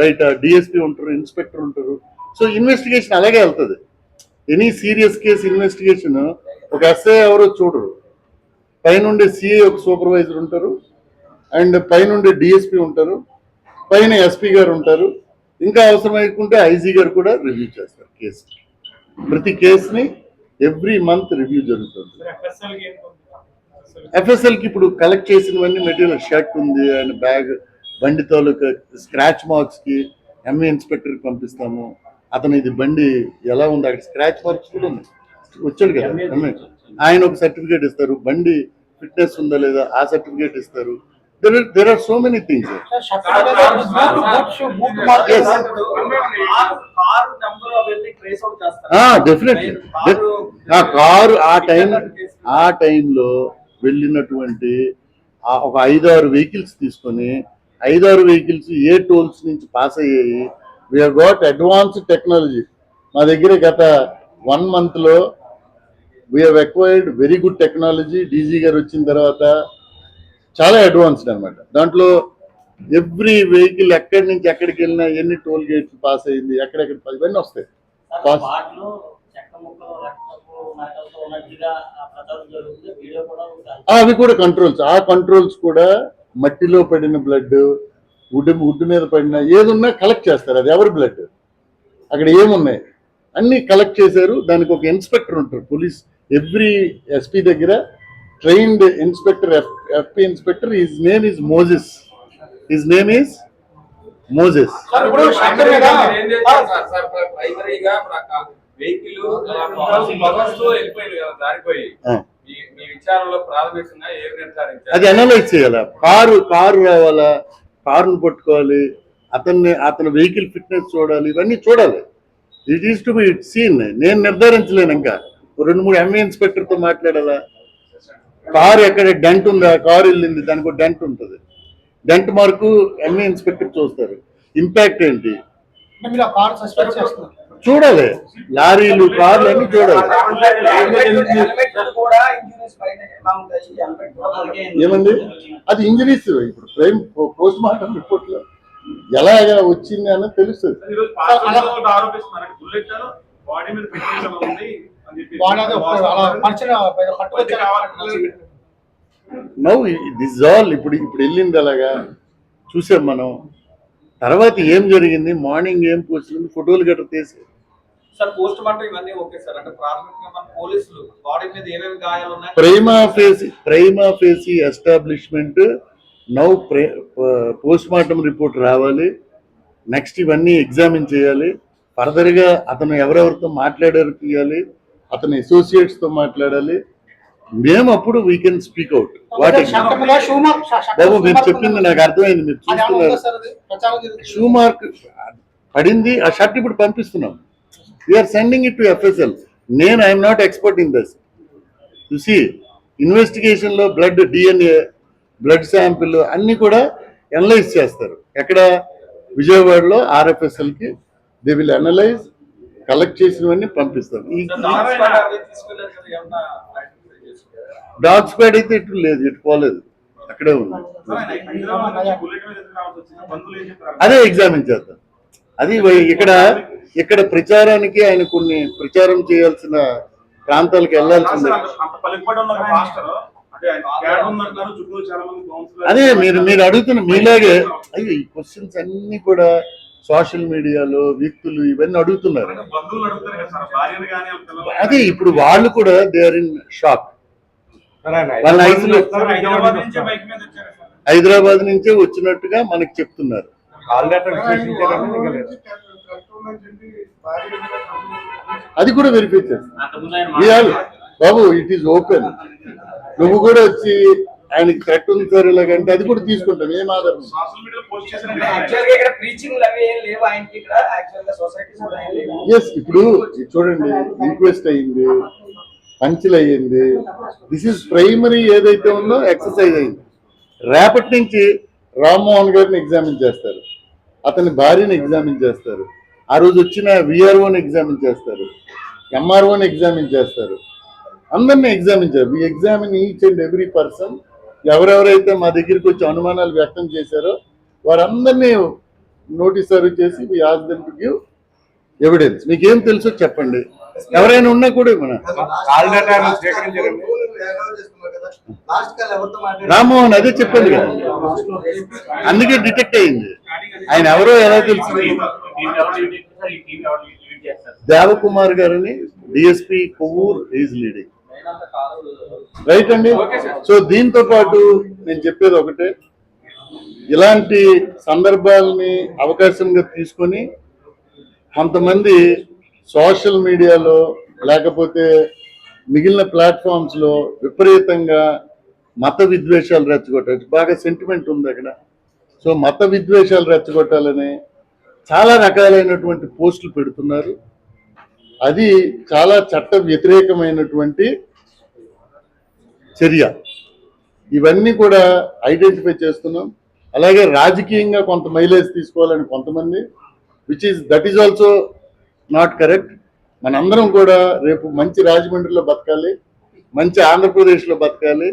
Right DSP ఉంటారు inspector ఉంటారు. So investigation అలాగే వెళ్తుంది. ఎనీ సీరియస్ కేసు ఇన్వెస్టిగేషన్ ఒక ఎస్ఐ ఎవరో చూడరు. పైనుండి సిఐ ఒక సూపర్వైజర్ ఉంటారు. అండ్ పైనుండి డిఎస్పీ ఉంటారు. పైన ఎస్పీ గారు ఉంటారు. ఇంకా అవసరమైకుంటే ఐజీ గారు కూడా రివ్యూ చేస్తారు కేసు ప్రతి కేసుని ఎవ్రీ మంత్ రివ్యూ జరుగుతుంది. ఎఫ్ఎస్ఎల్కి ఇప్పుడు కలెక్ట్ చేసినవన్నీ మెటీరియల్ షర్ట్ ఉంది అండ్ బ్యాగ్ బండి తాలూకా స్క్రాచ్ మార్క్స్కి ఎంఏ ఇన్స్పెక్టర్కి పంపిస్తాము. అతను ఇది బండి ఎలా ఉంది? అక్కడ స్క్రాచ్ మార్క్స్ కూడా ఉంది వచ్చాడు కదా ఎంఏ ఆయన ఒక సర్టిఫికేట్ ఇస్తారు. బండి ఫిట్నెస్ ఉందా లేదా? ఆ సర్టిఫికేట్ ఇస్తారు. There there are so many things Yes. Car number అవన్నీ ట్రేస్ అవుట్ చేస్తారు డెఫినెట్లీ కారు ఆ కారు ఆ టైం ఆ టైంలో వెళ్ళినటువంటి ఒక ఐదారు వెహికల్స్ తీసుకొని ఐదారు వెహికల్స్ ఏ టోల్స్ నుంచి పాస్ అయ్యాయి. వీఆర్ గాట్ అడ్వాన్స్ టెక్నాలజీ మా దగ్గర గత వన్ మంత్లో we're acquired very good technology DG గారు వచ్చిన తర్వాత చాలా అడ్వాన్స్డ్ అన్నమాట. దాంట్లో ఎవ్రీ వెహికల్ ఎక్కడి నుంచి ఎక్కడికి వెళ్ళినా ఎన్ని టోల్ గేట్స్ పాస్ అయింది ఎక్కడెక్కడ pass- ఇవన్నీ వస్తాయి. పాస్ అవి కూడా కంట్రోల్స్ ఆ కంట్రోల్స్ కూడా మట్టిలో పడిన బ్లడ్ వుడ్ వుడ్ మీద పడిన ఏదున్నా కలెక్ట్ చేస్తారు. అది ఎవరి బ్లడ్ అక్కడ ఏమున్నాయి? అన్ని కలెక్ట్ చేశారు. దానికి ఒక ఇన్స్పెక్టర్ ఉంటారు. పోలీస్ ఎవ్రీ ఎస్పీ దగ్గర trained inspector FP inspector his name is Moses his name is Moses vehicle అది అనలైజ్ చేయాలా? కారు కారు రావాలా? కారును పట్టుకోవాలి. అతన్ని అతని వెహికల్ ఫిట్నెస్ చూడాలి. ఇవన్నీ చూడాలి. It is to be seen నేను నిర్ధారించలేను ఇంకా. రెండు మూడు ఎంఏ ఇన్స్పెక్టర్తో మాట్లాడాలా? కారు ఎక్కడ డెంట్ ఉందా? కారు వెళ్ళింది. దానికి ఒక డెంట్ ఉంటుంది. డెంట్ మార్కు ఎంఏ ఇన్స్పెక్టర్ చూస్తారు. ఇంపాక్ట్ ఏంటి? అంటే మీరు ఆ కార్ సస్పెండ్ చేస్తున్నారు. చూడాలి. లారీలు కార్లు అన్ని చూడాలి. ఎలా ఏమండి? అది ఇంజరీస్ ఇప్పుడు క్రైమ్ పోస్ట్ మార్టం రిపోర్ట్లో ఎలాగా వచ్చింది తెలుస్తుంది. అని చెప్పి వాడు అది ఒక అలా పరిచయం పట్టుకొచ్చారు నో దిస్ ఆల్ ఇప్పుడు ఇప్పుడు వెళ్ళింది అలాగా. చూసాం మనం. తర్వాత ఏం జరిగింది? మార్నింగ్ ఏం కూర్చుంది ఫోటోలు గట్రా తీసి. సార్ పోస్ట్ మార్టం ఇవన్నీ ఓకే సార్. అంటే ప్రాథమికంగా మన పోలీసులు బాడీ మీద ఏమేమి గాయాలు ఉన్నాయి? Prima facie prima facie establishment. Now post mortem report రావాలి. నెక్స్ట్ ఇవన్నీ ఎగ్జామిన్ చేయాలి. ఫర్దర్గా అతను ఎవరెవరితో మాట్లాడారు తీయాలి. అతని అసోసియేట్స్తో మాట్లాడాలి. మేము అప్పుడు వీ కెన్ స్పీక్ అవుట్ వాటి బాబు మీరు చెప్పింది. నాకు అర్థమైంది మీరు చూస్తున్నారు. షూ మార్క్ పడింది ఆ షర్ట్ ఇప్పుడు పంపిస్తున్నాం. We're sending it to FSL నేను I'm not expert in this చూసి ఇన్వెస్టిగేషన్లో బ్లడ్ డిఎన్ఏ బ్లడ్ శాంపిల్ అన్ని కూడా అనలైజ్ చేస్తారు. ఎక్కడ? విజయవాడలో ఆర్ఎఫ్ఎస్ఎల్కి దే విల్ అనలైజ్ కలెక్ట్ చేసినవన్నీ పంపిస్తాం డాగ్ స్క్వాడ్ అయితే ఇటు లేదు ఇటు పోలేదు. అక్కడే ఉంది. అదే ఎగ్జామిన్ చేద్దాం. అది ఇక్కడ ఇక్కడ ప్రచారానికి ఆయన కొన్ని ప్రచారం చేయాల్సిన ప్రాంతాలకు కౌన్సిలర్ అదే మీరు మీరు అడుగుతున్న మీలాగే అయ్యో ఈ క్వశ్చన్స్ అన్ని కూడా సోషల్ మీడియాలో వ్యక్తులు ఇవన్నీ అడుగుతున్నారు. అదే ఇప్పుడు వాళ్ళు కూడా దే ఆర్ ఇన్ షాక్ వాళ్ళ ఐదులో సార్, హైదరాబాద్ నుంచే బైక్ మీద వచ్చారు సార్? హైదరాబాద్ నుంచే వచ్చినట్టుగా మనకి చెప్తున్నారు. అది కూడా వెరిఫై బాబు ఇట్ ఈస్ ఓపెన్ నువ్వు కూడా వచ్చి ఆయనకి థ్రెట్ ఉంది సార్ ఇలాగంటే అది కూడా తీసుకుంటాం ఏం ఆధారం? ఎస్ ఇప్పుడు చూడండి ఇంక్వెస్ట్ అయ్యింది పంచులు అయ్యింది దిస్ ఇస్ ప్రైమరీ ఏదైతే ఉందో ఎక్సర్సైజ్ అయింది రేపటి నుంచి రామ్మోహన్ గారిని ఎగ్జామిన్ చేస్తారు. అతని భార్యని ఎగ్జామిన్ చేస్తారు. ఆ రోజు వచ్చిన విఆర్ఓని ఎగ్జామిన్ చేస్తారు. ఎంఆర్ఓని ఎగ్జామిన్ చేస్తారు. అందరిని ఎగ్జామిన్ చేస్తారు. We examine each and every person ఎవరెవరైతే మా దగ్గరికి వచ్చి అనుమానాలు వ్యక్తం చేశారో వారందరినీ నోటీస్ సర్వ్ చేసి we ask them to give evidence మీకు ఏం తెలుసో చెప్పండి. ఎవరైనా ఉన్నా కూడా? రామ్మోహన్ అదే చెప్పాను కదా. అందుకే డిటెక్ట్ అయింది. ఆయన ఎవరో ఎలా తెలుసు దేవకుమార్ గారిని DSP Kovvur is leading. Right అండి. సో దీంతో పాటు నేను చెప్పేది ఒకటే. ఇలాంటి సందర్భాలని అవకాశంగా తీసుకొని కొంతమంది సోషల్ మీడియాలో లేకపోతే మిగిలిన ప్లాట్ఫామ్స్లో విపరీతంగా మత విద్వేషాలు రెచ్చగొట్టారు. బాగా సెంటిమెంట్ ఉంది అక్కడ. సో మత విద్వేషాలు రెచ్చగొట్టాలని చాలా రకాలైనటువంటి పోస్టులు పెడుతున్నారు. అది చాలా చట్ట వ్యతిరేకమైనటువంటి చర్య. ఇవన్నీ కూడా ఐడెంటిఫై చేస్తున్నాం. అలాగే రాజకీయంగా కొంత మైలేజ్ తీసుకోవాలని కొంతమంది which is that is also not correct. మనందరం కూడా రేపు మంచి రాజమండ్రిలో బతకాలి మంచి ఆంధ్రప్రదేశ్లో బతకాలి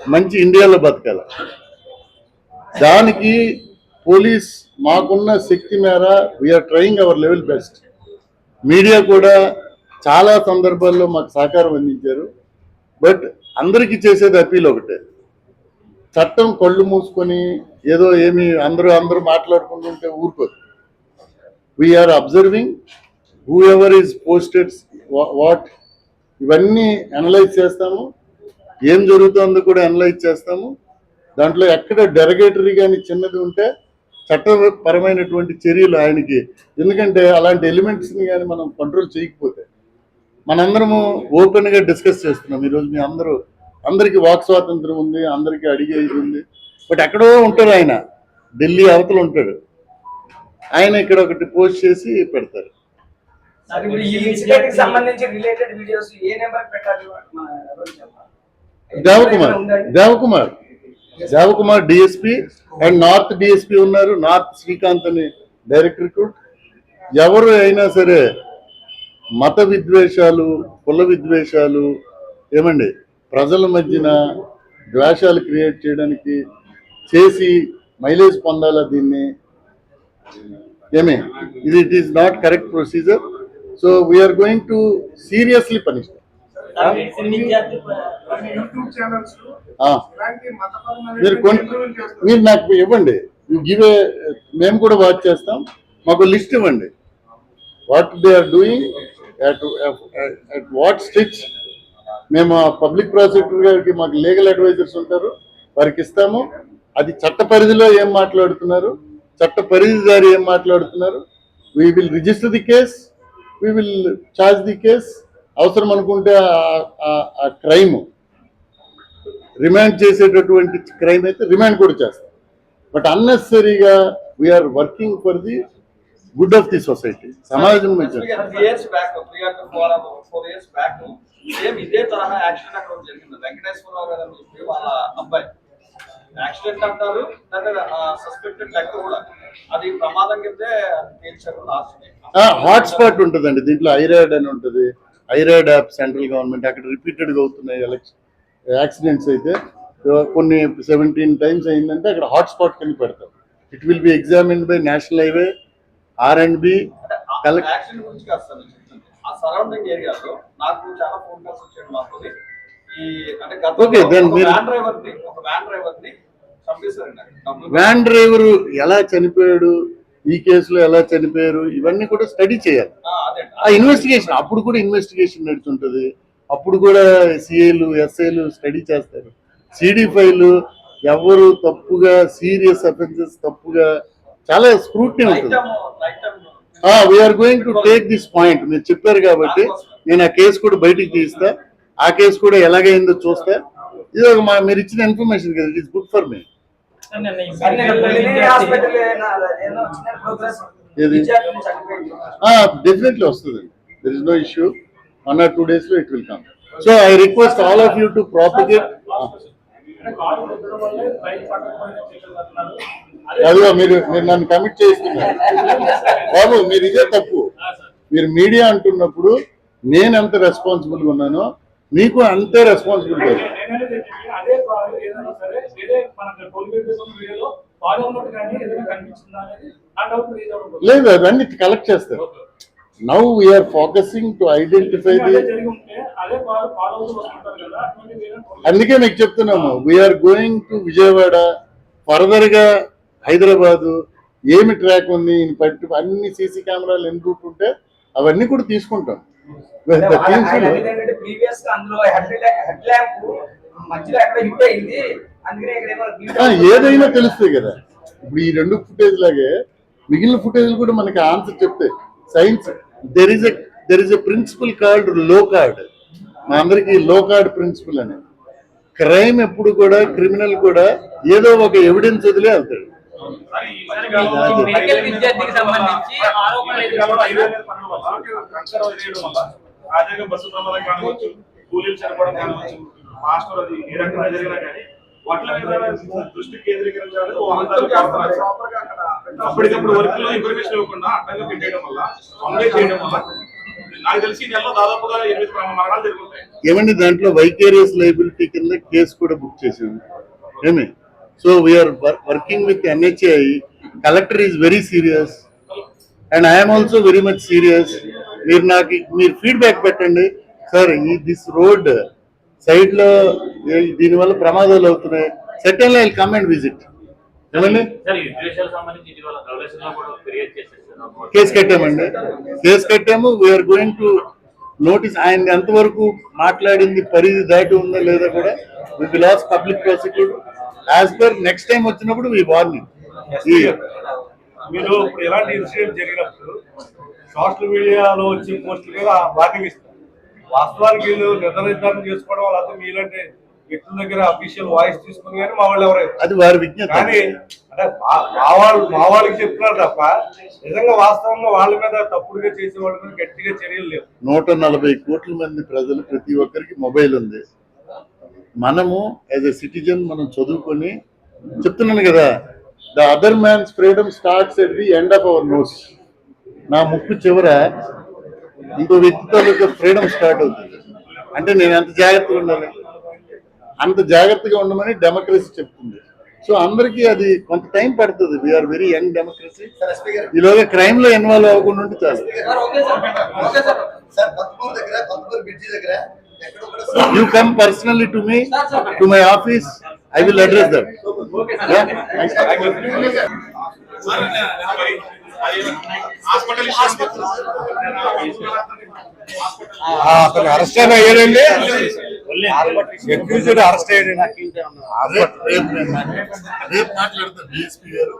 మంచి ఇండియాలో బతకాలి. దానికి పోలీస్ మాకున్న శక్తి మేర we're trying our level best media కూడా చాలా సందర్భాల్లో మాకు సహకారం అందించారు. బట్ అందరికీ చేసేది అపీల్ ఒకటే. చట్టం కళ్ళు మూసుకొని ఏదో ఏమి అందరూ అందరూ మాట్లాడుకుంటుంటే ఊరుకోదు. We're observing whoever is posted what ఇవన్నీ అనలైజ్ చేస్తాము. ఏం జరుగుతుందో కూడా అనలైజ్ చేస్తాము. దాంట్లో ఎక్కడ డెరగేటరీ కానీ చిన్నది ఉంటే చట్టపరమైనటువంటి చర్యలు ఆయనకి. ఎందుకంటే అలాంటి ఎలిమెంట్స్ని కానీ మనం కంట్రోల్ చేయకపోతే. మనందరము ఓపెన్గా డిస్కస్ చేస్తున్నాం. ఈరోజు మీ అందరూ అందరికీ వాక్ స్వాతంత్రం ఉంది అందరికీ అడిగే ఇది ఉంది. బట్ ఎక్కడో ఉంటారు ఆయన. ఢిల్లీ అవతల ఉంటాడు. ఆయన ఇక్కడ ఒకటి పోస్ట్ చేసి పెడతారు. ఈ ఇన్సిడెంట్కి సంబంధించి రిలేటెడ్ వీడియోస్ ఏ నెంబర్ పెట్టాలి? Devakumar. Devakumar Devakumar DSP and? North DSP ఉన్నారు. నార్త్ శ్రీకాంత్ అని డైరెక్టర్ రిక్రూట్ ఎవరు అయినా సరే మత విద్వేషాలు కుల విద్వేషాలు ఏమండి? ప్రజల మధ్యన ద్వేషాలు క్రియేట్ చేయడానికి చేసి మైలేజ్ పొందాలా దీన్ని? ఏమి? ఇది it is not correct procedure so we're going to seriously punish మీరు. మీరు నాకు ఇవ్వండి. యూ గివ్ ఏ మేము కూడా వాచ్ చేస్తాం. మాకు లిస్ట్ ఇవ్వండి. What they are doing at at what stitch మేము పబ్లిక్ ప్రాసిక్యూటర్ గారికి మాకు లీగల్ అడ్వైజర్స్ ఉంటారు. వారికి ఇస్తాము. అది చట్ట పరిధిలో ఏం మాట్లాడుతున్నారు? చట్ట పరిధిదారి ఏం మాట్లాడుతున్నారు? We will register the case we will charge the case అవసరం అనుకుంటే ఆ- క్రైమ్ రిమాండ్ చేసేటటువంటి క్రైమ్ అయితే రిమాండ్ కూడా చేస్తాం. But అన్నెసరీగా we're working for the good of the society సమాజం ఇయర్స్ ఇదే తరహా అక్కడ జరిగింది. వెంకటేశ్వరరావు గారు అబ్బాయి. యాక్సిడెంట్ అంటారు సస్పెక్టెడ్ డెత్ కూడా. అది ప్రమాదం కిందే తేల్చారు లాస్ట్ హాట్స్పాట్ ఉంటుందండి దీంట్లో ఐరాడ్ అని ఉంటుంది. ఐరాడ్ యాప్ సెంట్రల్ గవర్నమెంట్ అక్కడ రిపీటెడ్గా అవుతున్నాయి ఎలక్షన్ యాక్సిడెంట్స్ అయితే. కొన్ని సెవెంటీన్ టైమ్స్ అయిందంటే అక్కడ హాట్స్పాట్ కింద పెడతాం it will be examined by national highway R and B collect surrounding ఏరియాలో నాకు చాలా ఫోన్ కాల్స్ గతంలో ఒక మీరు- వ్యాన్ డ్రైవర్ ఎలా చనిపోయాడు? ఈ కేసులో ఎలా చనిపోయారు? ఇవన్నీ కూడా స్టడీ చేయాలి. ఆ, ఇన్వెస్టిగేషన్ అప్పుడు కూడా ఇన్వెస్టిగేషన్ నడుచుంటది అప్పుడు కూడా సిఐలు ఎస్ఐలు స్టడీ చేస్తారు. సిడి ఫైలు ఎవరు తప్పుగా సీరియస్ అఫెన్సెస్ తప్పుగా చాలా స్క్రూట్నీ ఉంటుంది. We're going to take this point మీరు చెప్పారు కాబట్టి నేను ఆ కేసు కూడా బయటికి తీస్తా. ఆ కేసు కూడా ఎలాగైందో చూస్తా ఇది ఒక మా మీరు ఇచ్చిన ఇన్ఫర్మేషన్ కదా it is good for me. Definitely వస్తుంది. There is no issue one or two డేస్లో it will come so I request all of you to propagate అదిగో మీరు మీరు నన్ను కమిట్ చేస్తున్నారు. బాబు మీరు ఇదే తప్పు. మీరు మీడియా అంటున్నప్పుడు నేను ఎంత రెస్పాన్సిబుల్ ఉన్నానో మీకు అంతే రెస్పాన్సిబిలిటీ లేదు అవన్నీ కలెక్ట్ చేస్తారు. Now we're focusing to identify the అందుకే మీకు చెప్తున్నాము వీఆర్ గోయింగ్ టు విజయవాడ ఫర్దర్గా హైదరాబాదు ఏమి ట్రాక్ ఉంది పట్టు అన్ని సీసీ కెమెరాలు ఎన్ని రూట్ ఉంటే అవన్నీ కూడా తీసుకుంటాం. ఏదైనా తెలుస్తాయి కదా. ఇప్పుడు ఈ రెండు ఫుటేజ్ లాగే మిగిలిన ఫుటేజ్ కూడా మనకి ఆన్సర్ చెప్తాయి science there is there is a principle called Locard మా అందరికి లో కార్డ్ ప్రిన్సిపల్ అని. క్రైమ్ ఎప్పుడు కూడా క్రిమినల్ కూడా ఏదో ఒక ఎవిడెన్స్ వదిలే వెళ్తాడు. మెడికల్ విద్యార్థికి సంబంధించి ఆరోపణలు తాజాగా బస్సు ప్రమాదం కానివచ్చు కూలీలు చనిపోవడం కానివచ్చు మాస్టర్ అది ఏ రకంగా జరిగినా కానీ వాటిలో దృష్టి కేంద్రీకరించాలి అప్పటికప్పుడు వర్క్లో ఇన్ఫర్మేషన్ ఇవ్వకుండా అడ్డంగా పెట్టేయడం వల్ల అమలే చేయడం వల్ల నాకు తెలిసి నెలలో దాదాపుగా ఎనిమిది మరణాలు జరుగుతాయి ఏమండి దాంట్లో వైకేరియస్ లైబిలిటీ కింద కేసు కూడా బుక్ చేసింది ఏమి? So we're working with NHI collector is very serious and I'm also very much serious మీరు నాకు మీరు ఫీడ్బ్యాక్ పెట్టండి. సార్ ఈ దిస్ రోడ్ సైడ్లో దీనివల్ల ప్రమాదాలు అవుతున్నాయి. Second I come and visit case కట్టామండి. Case కట్టాము. వీఆర్ గోయింగ్ టు నోటీస్ ఆయన ఎంతవరకు మాట్లాడింది పరిధి దాటి ఉందా లేదా కూడా we loss public prosecute as per next time వచ్చినప్పుడు ఈ వార్నింగ్ మీరు ఇప్పుడు ఎలాంటి ఇన్సిడెంట్ జరిగినప్పుడు సోషల్ మీడియాలో వచ్చే పోస్టుల మీద వార్నింగ్ ఇస్తారు? వాస్తవానికి వీళ్ళు నిర్ధారణ చేసుకోవడం లేకపోతే మీలాంటి వ్యక్తుల దగ్గర అఫీషియల్ వాయిస్ తీసుకుని కానీ మా వాళ్ళు ఎవరైనా అది వారి విజ్ఞత కానీ అంటే మా- మా వాళ్ళు మా వాళ్ళకి చెప్తున్నారు తప్ప నిజంగా వాస్తవంగా వాళ్ళ మీద తప్పుడుగా చేసే వాళ్ళ మీద గట్టిగా చర్యలు లేవు. నూట నలభై కోట్ల మంది ప్రజలు ప్రతి ఒక్కరికి మొబైల్ ఉంది. మనము యాజ్ ఎ సిటిజన్ మనం చదువుకొని చెప్తున్నాను కదా the other man's freedom starts at the end of our nose నా ముక్కు చివర ఇంకో వ్యక్తి ఫ్రీడమ్ స్టార్ట్ అవుతుంది. అంటే నేను ఎంత జాగ్రత్తగా ఉండాలి? అంత జాగ్రత్తగా ఉండమని డెమోక్రసీ చెప్తుంది. సో అందరికీ అది కొంత టైం పడుతుంది. వీఆర్ వెరీ యంగ్ డెమోక్రసీ ఈలోగా క్రైమ్లో ఇన్వాల్వ్ అవ్వకుండా ఉంటే చాలు. You come personally to me to my office I will address that. Yeah, thanks. అతను అరెస్ట్ అయిన అయ్యాడండి ఎక్యూజ్డ్ అరెస్ట్ అయ్యాడండి రేపు మాట్లాడతాను. డిఎస్పీ గారు